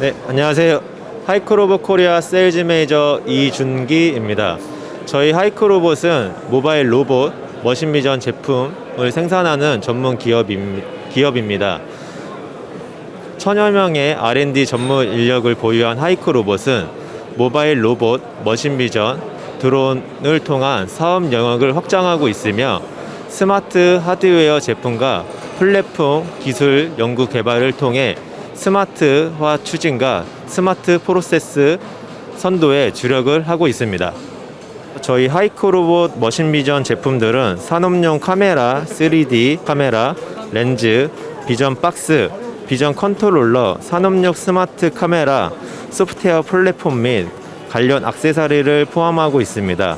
네, 안녕하세요. 하이크로봇 코리아 세일즈 매니저 이준기입니다. 저희 하이크로봇은 모바일 로봇, 머신 비전 제품을 생산하는 전문 기업입니다. 천여 명의 R&D 전문 인력을 보유한 하이크 로봇은 모바일 로봇, 머신 비전, 드론을 통한 사업 영역을 확장하고 있으며 스마트 하드웨어 제품과 플랫폼 기술 연구 개발을 통해 스마트화 추진과 스마트 프로세스 선도에 주력을 하고 있습니다. 저희 하이크로봇 머신 비전 제품들은 산업용 카메라, 3D 카메라, 렌즈, 비전 박스, 비전 컨트롤러, 산업용 스마트 카메라, 소프트웨어 플랫폼 및 관련 액세서리를 포함하고 있습니다.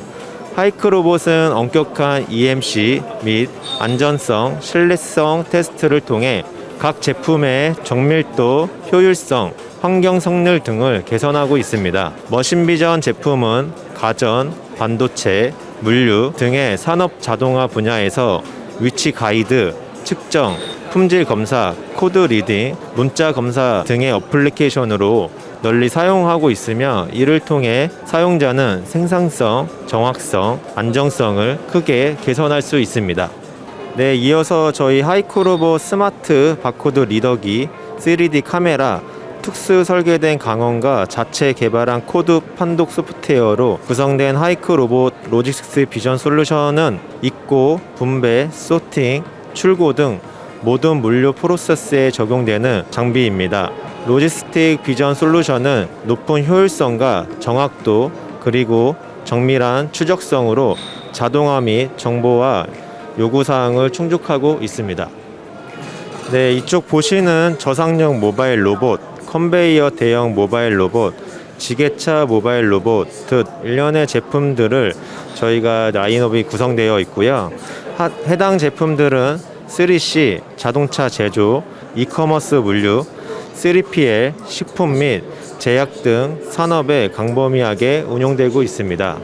하이크 로봇은 엄격한 EMC 및 안전성, 신뢰성 테스트를 통해 각 제품의 정밀도, 효율성, 환경 성능 등을 개선하고 있습니다. 머신비전 제품은 가전, 반도체, 물류 등의 산업 자동화 분야에서 위치 가이드, 측정, 품질 검사, 코드 리딩, 문자 검사 등의 어플리케이션으로 널리 사용하고 있으며 이를 통해 사용자는 생산성, 정확성, 안정성을 크게 개선할 수 있습니다. 네, 이어서 저희 하이크로봇 스마트 바코드 리더기, 3D 카메라, 특수 설계된 강원과 자체 개발한 코드 판독 소프트웨어로 구성된 하이크 로봇 로직스 비전 솔루션은 입고, 분배, 소팅, 출고 등 모든 물류 프로세스에 적용되는 장비입니다. 로지스틱 비전 솔루션은 높은 효율성과 정확도 그리고 정밀한 추적성으로 자동화 및 정보와 요구사항을 충족하고 있습니다. 네, 이쪽 보시는 저상용 모바일 로봇, 컨베이어 대형 모바일 로봇, 지게차 모바일 로봇 등 일련의 제품들을 저희가 라인업이 구성되어 있고요. 하- 해당 제품들은 3C 자동차 제조, 이커머스 물류, 3PL 식품 및 제약 등 산업에 강범위하게 운용되고 있습니다.